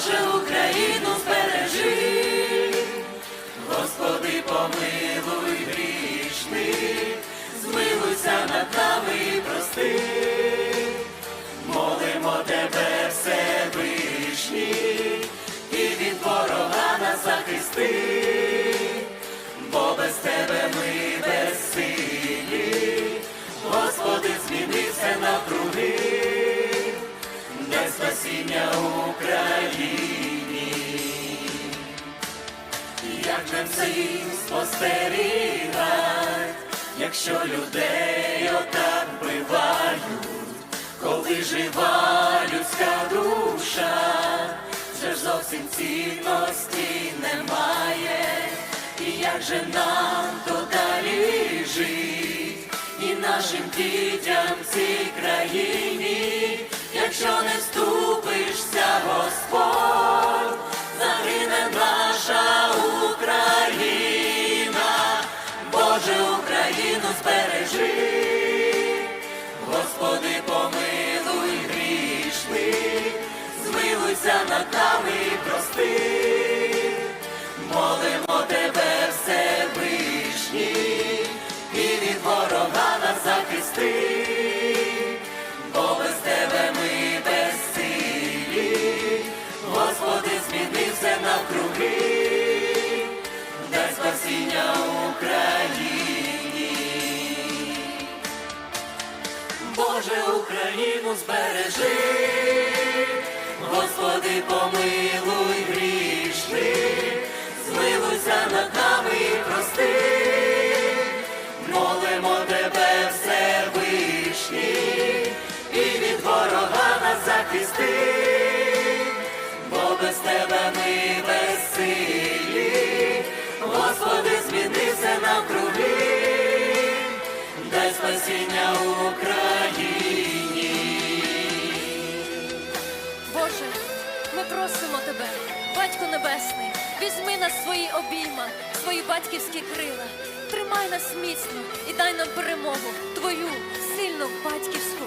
Боже Україна! Спасіння Україні. Як же всім спостерігать, якщо людей отак вбивають, коли жива людська душа, вже ж зовсім цінності немає, і як же нам то далі жить, і нашим дітям цій країні, збережи, Боже, Україну збережи, Господи, помилуй грішних, змилуйся над нами і прости, молимо тебе, Всевишній, і від ворога нас захисти, бо без тебе ми тебе, Батько Небесний, візьми нас свої обійма, свої батьківські крила, тримай нас міцно і дай нам перемогу, твою сильну батьківську